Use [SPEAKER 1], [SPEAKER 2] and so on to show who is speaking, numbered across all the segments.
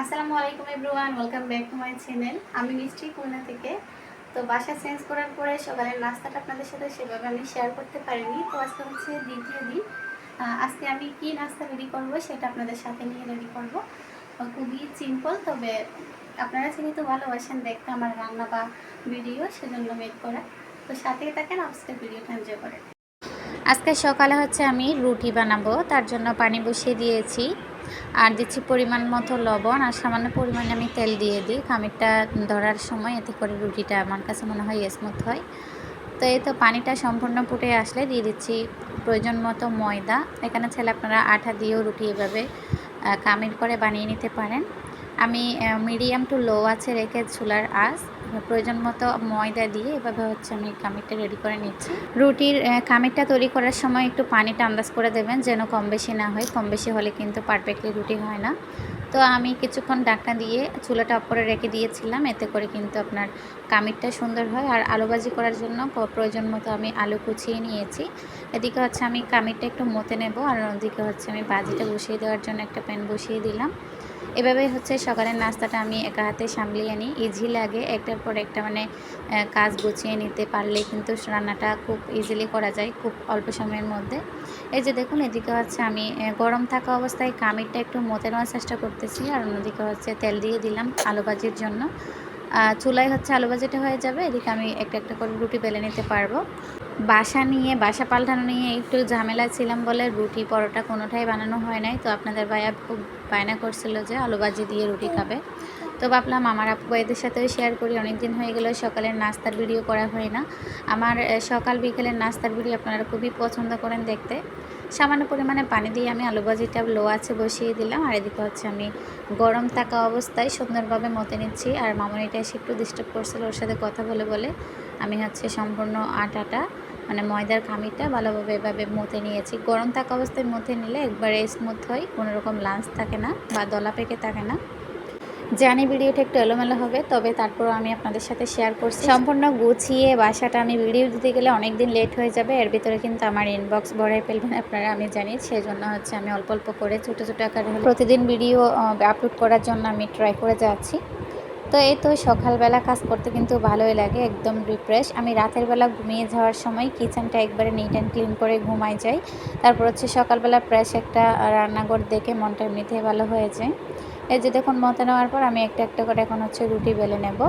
[SPEAKER 1] আসসালামু আলাইকুম everyone, welcome back to my channel. আমি মিষ্টি খুলনা থেকে। তো বাসা চেঞ্জ করার পরে সকালের নাস্তাটা আপনাদের সাথে সেভাবে আমি শেয়ার করতে পারিনি। তো আজকে হচ্ছে দ্বিতীয় দিন। আজকে আমি কি নাস্তা রেডি করব সেটা আপনাদের সাথে নিয়ে রেডি করব। খুবই সিম্পল তবে আপনারা যেহেতু ভালোবাসেন দেখতে আমার রান্না বা ভিডিও সেজন্য মেক করা। তো সাথেই থাকেন, আজকের ভিডিওটা এনজয় করেন।
[SPEAKER 2] আজকে সকালে হচ্ছে আমি রুটি বানাবো, তার জন্য পানি বসিয়ে দিয়েছি। আর দিচ্ছি পরিমাণ মতো লবণ আর সামান্য পরিমাণে আমি তেল দিয়ে দিই। খামিরটা ধরার সময় এতে করে রুটিটা আমার কাছে মনে হয় স্মুথ হয়। তো এই তো পানিটা সম্পূর্ণ ফুটে আসলে দিয়ে দিচ্ছি প্রয়োজন মতো ময়দা। এখানে ছেলে আপনারা আঠা দিয়েও রুটি এভাবে কামির করে বানিয়ে নিতে পারেন। আমি মিডিয়াম টু লো আছে রেখে চুলার আঁচ প্রয়োজন মতো ময়দা দিয়ে এভাবে হচ্ছে আমি কামিরটা রেডি করে নিচ্ছি। রুটির আহ, কামিরটা তৈরি করার সময় একটু পানিটা আন্দাজ করে দেবেন যেন কম বেশি না হয়। কম বেশি হলে কিন্তু পারফেক্টলি রুটি হয় না। তো আমি কিছুক্ষণ ডাকনা দিয়ে চুলাটা উপরে রেখে দিয়েছিলাম এতে করে কিন্তু আপনার কামিরটা সুন্দর হয়। আর আলু ভাজি করার জন্য প্রয়োজন মতো আমি আলু কুচিয়ে নিয়েছি। এদিকে হচ্ছে আমি কামিরটা একটু মতে নেব আর ওদিকে হচ্ছে আমি বাজিটা বসিয়ে দেওয়ার জন্য একটা প্যান বসিয়ে দিলাম। এভাবেই হচ্ছে সকালের নাস্তাটা আমি একা হাতে সামলিয়ে নিই। ইজি লাগে, একটার পর একটা মানে কাজ গুছিয়ে নিতে পারলে কিন্তু রান্নাটা খুব ইজিলি করা যায়, খুব অল্প সময়ের মধ্যে। এই যে দেখুন, এদিকে হচ্ছে আমি গরম থাকা অবস্থায় কামিরটা একটু মতে নেওয়ার চেষ্টা করতেছি, আর অন্যদিকে হচ্ছে তেল দিয়ে দিলাম আলু ভাজির জন্য। চুলায় হচ্ছে আলু ভাজিটা হয়ে যাবে, এদিকে আমি একটা একটা করে রুটি বেলে নিতে পারব। বাসা নিয়ে, বাসা পাল্টানো নিয়ে একটু ঝামেলা ছিলাম বলে রুটি পরোটা কোনোটাই বানানো হয় নাই। তো আপনাদের ভাইয়া খুব বায়না করছিল যে আলু ভাজি দিয়ে রুটি খাবে। তো ভাবলাম আমার আপু ভাইদের সাথেও শেয়ার করি। অনেক দিন হয়ে গেল, সকালের নাস্তার ভিডিও করা হয় না। আমার সকাল বিকেলের নাস্তার ভিডিও আপনারা খুবই পছন্দ করেন দেখতে। সামান্য পরিমাণে পানি দিয়ে আমি আলু ভাজিটা লো আছে বসিয়ে দিলাম। আর এদিকে হচ্ছে আমি গরম থাকা অবস্থায় সুন্দরভাবে মতে নিচ্ছি। আর মামনিটা এসে একটু ডিস্টার্ব করছিল, ওর সাথে কথা বলে বলে আমি হচ্ছে সম্পূর্ণ আটাটা মানে ময়দার খামিরটা ভালোভাবে এভাবে মতে নিয়েছি। গরম থাকা অবস্থায় মতে নিলে একবারে স্মুথ হয় কোনো রকম লাঞ্চ থাকে না বা দলা পেকে থাকে না। জানি ভিডিওটা একটু এলোমেলো হবে, তবে তারপরও আমি আপনাদের সাথে শেয়ার করছি। সম্পূর্ণ গুছিয়ে বাসাটা আমি ভিডিও দিতে গেলে অনেক দিন লেট হয়ে যাবে, এর ভিতরে কিন্তু আমার ইনবক্স ভরাই ফেলবেন আপনারা, আমি জানি। সেই জন্য হচ্ছে আমি অল্প অল্প করে ছোটো ছোটো আকারে প্রতিদিন ভিডিও আপলোড করার জন্য আমি ট্রাই করে যাচ্ছি। তো এই তো সকালবেলা কাজ করতে কিন্তু ভালোই লাগে, একদম রিফ্রেশ আমি রাতের বেলা ঘুমিয়ে যাওয়ার সময় কিচেনটা একবারে নিট অ্যান্ড ক্লিন করে ঘুমাই যাই। তারপর হচ্ছে সকালবেলা ফ্রেশ একটা রান্নাঘর দেখে মনটা এমনিতেই ভালো হয়ে যায়। এই যে দেখুন, মতে নেওয়ার পর আমি একটা একটা করে এখন হচ্ছে রুটি বেলে নেব।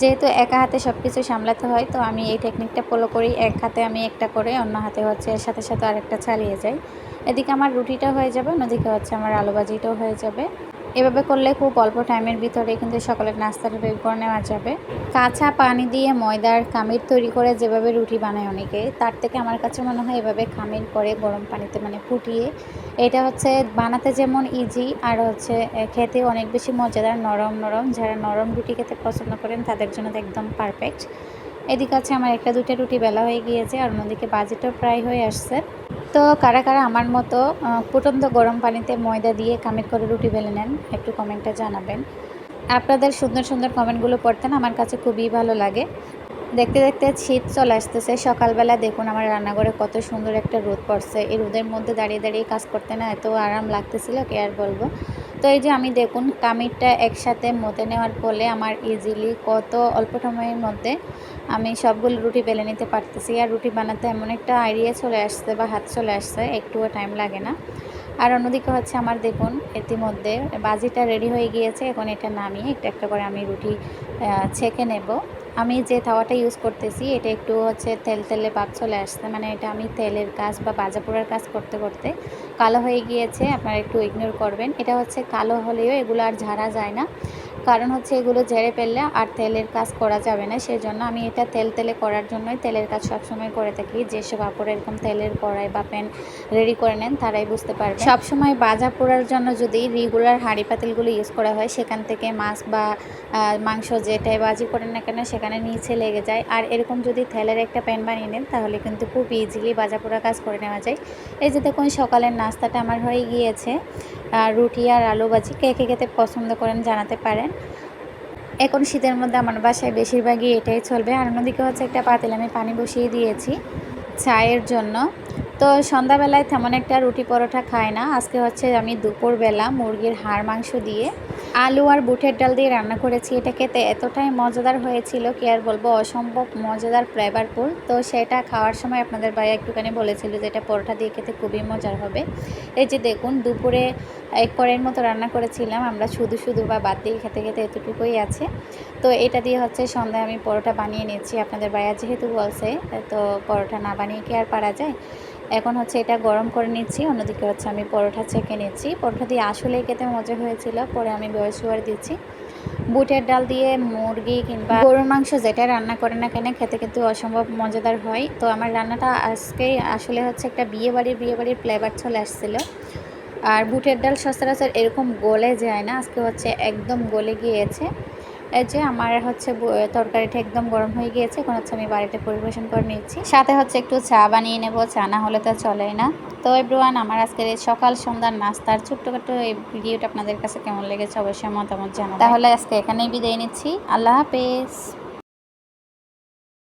[SPEAKER 2] যেহেতু একা হাতে সব কিছু সামলাতে হয়, তো আমি এই টেকনিকটা ফলো করি। এক হাতে আমি একটা করে, অন্য হাতে হচ্ছে এর সাথে সাথে আরেকটা চালিয়ে যাই। এদিকে আমার রুটিটা হয়ে যাবে, অন্যদিকে হচ্ছে আমার আলু ভাজিটাও হয়ে যাবে। এভাবে করলে খুব অল্প টাইমের ভিতরে কিন্তু সকালের নাস্তাটা বের করে নেওয়া যাবে। কাঁচা পানি দিয়ে ময়দার খামির তৈরি করে যেভাবে রুটি বানায় অনেকে, তার থেকে আমার কাছে মনে হয় এভাবে খামির করে গরম পানিতে মানে ফুটিয়ে, এটা হচ্ছে বানাতে যেমন ইজি আর হচ্ছে খেতে অনেক বেশি মজাদার, নরম নরম। যারা নরম রুটি খেতে পছন্দ করেন, তাদের জন্য তো একদম পারফেক্ট এদিকে আছে আমার একটা দুইটা রুটি বেলা হয়ে গিয়েছে, আর অন্যদিকে বাজেটও প্রায় হয়ে আসছে। তো কারা কারা আমার মতো ফুটন্ত গরম পানিতে ময়দা দিয়ে কামেট করে রুটি বেলে নেন, একটু কমেন্টটা জানাবেন। আপনাদের সুন্দর সুন্দর কমেন্টগুলো পড়তেন, আমার কাছে খুবই ভালো লাগে। দেখতে দেখতে শীত চলে আসতেছে, সকালবেলা দেখুন আমার রান্নাঘরে কত সুন্দর একটা রোদ পড়ছে। এই রোদের মধ্যে দাঁড়িয়ে দাঁড়িয়ে কাজ করতে না এত আরাম লাগতেছিল, কে আর বলব? তো এই যে আমি দেখুন কামিরটা একসাথে মতে নেওয়ার ফলে আমার ইজিলি কত অল্প সময়ের মধ্যে আমি সবগুলো রুটি বেলে নিতে পারতেছি। আর রুটি বানাতে এমন একটা আইডিয়া চলে আসছে বা হাত চলে আসছে, একটুও টাইম লাগে না। আর অন্যদিকে হচ্ছে আমার দেখুন, ইতিমধ্যে বাজিটা রেডি হয়ে গিয়েছে। এখন এটা নামিয়ে একটা একটা করে আমি রুটি ছেঁকে নেব। আমি যে তাওয়াটা ইউজ করতেছি, এটা একটু হচ্ছে তেল তেলে ভাব চলে আসছে। মানে এটা আমি তেলের কাজ বা বাজা পোড়ার কাজ করতে করতে কালো হয়ে গিয়েছে, আপনারা একটু ইগনোর করবেন। এটা হচ্ছে কালো হলেও এগুলো আর ঝাড়া যায় না। কারণ হচ্ছে এগুলো ঝেড়ে ফেললে আর তেলের কাজ করা যাবে না সেই জন্য আমি এটা তেল তেলে করার জন্যই তেলের কাজ সবসময় করে থাকি। যেসব আপুর এরকম তেলের কড়াই বা প্যান রেডি করে নেন, তারাই বুঝতে পারবে। সবসময় বাজা পোড়ার জন্য যদি রেগুলার হাঁড়ি পাতিলগুলো ইউজ করা হয়, সেখান থেকে মাছ বা মাংস যেটাই বাজি করেন না কেন, সেখানে নিচে লেগে যায়। আর এরকম যদি তেলের একটা প্যান বানিয়ে নেন, তাহলে কিন্তু খুব ইজিলি বাজা পোড়া কাজ করে নেওয়া যায়। এই যে দেখুন, সকালের নাস্তাটা আমার হয়ে গিয়েছে। রুটি আর আলু ভাজি কে কে খেতে পছন্দ করেন জানাতে পারেন। এখন শীতের মধ্যে আমার বাসায় বেশিরভাগই এটাই চলবে। আর অন্যদিকে হচ্ছে একটা পাতিল আমি পানি বসিয়ে দিয়েছি চায়ের জন্য। তো সন্ধ্যাবেলায় তেমন একটা রুটি পরোটা খায় না। আজকে হচ্ছে আমি দুপুরবেলা মুরগির হাড় মাংস দিয়ে আলু আর বুটের ডাল দিয়ে রান্না করেছি। এটা খেতে এতটাই মজাদার হয়েছিল কি আর বলব, অসম্ভব মজাদার ফ্লেভারফুল তো সেটা খাওয়ার সময় আপনাদের ভাইয়া একটুখানি বলেছিল যে এটা পরোটা দিয়ে খেতে খুবই মজার হবে। এই যে দেখুন, দুপুরে এক কড়াইয়ের মতো রান্না করেছিলাম। আমরা শুধু শুধু বা বাদ দিয়ে খেতে খেতে এতটুকুই আছে। তো এটা দিয়ে হচ্ছে সন্ধ্যায় আমি পরোটা বানিয়ে নিচ্ছি। আপনাদের ভাইয়া যেহেতু বলছে, তো পরোটা না বানিয়ে কি আর পারা যায়? এখন হচ্ছে এটা গরম করে নিচ্ছি, অন্যদিকে হচ্ছে আমি পরোটা ছেঁকে নিচ্ছি। পরোটা দিয়ে আসলেই খেতে মজা হয়েছিল, পরে আমি বয়স শুয়ার দিচ্ছি। বুটের ডাল দিয়ে মুরগি কিংবা গরুর মাংস যেটা রান্না করে না কেন খেতে কিন্তু অসম্ভব মজাদার হয়। তো আমার রান্নাটা আজকে আসলে হচ্ছে একটা বিয়ে বাড়ির বিয়ে বাড়ির ফ্লেভার চলে আসছিল। আর বুটের ডাল সচরাচর এরকম গলে যায় না, আজকে হচ্ছে একদম গলে গিয়েছে। এই যে আমার হচ্ছে তরকারিটা একদম গরম হয়ে গিয়েছে, এখন হচ্ছে আমি বাড়িতে পরিবেশন করে নিচ্ছি। সাথে হচ্ছে একটু চা বানিয়ে নেব, চা না হলে তো চলেই না। তো এভরিওয়ান আমার আজকের সকাল সন্ধ্যার নাস্তার ছোট্টখাটো এই ভিডিওটা আপনাদের কাছে কেমন লেগেছে অবশ্যই মতামত জানাব তাহলে আজকে এখানেই বিদায় নিচ্ছি। আল্লাহ হাফেজ।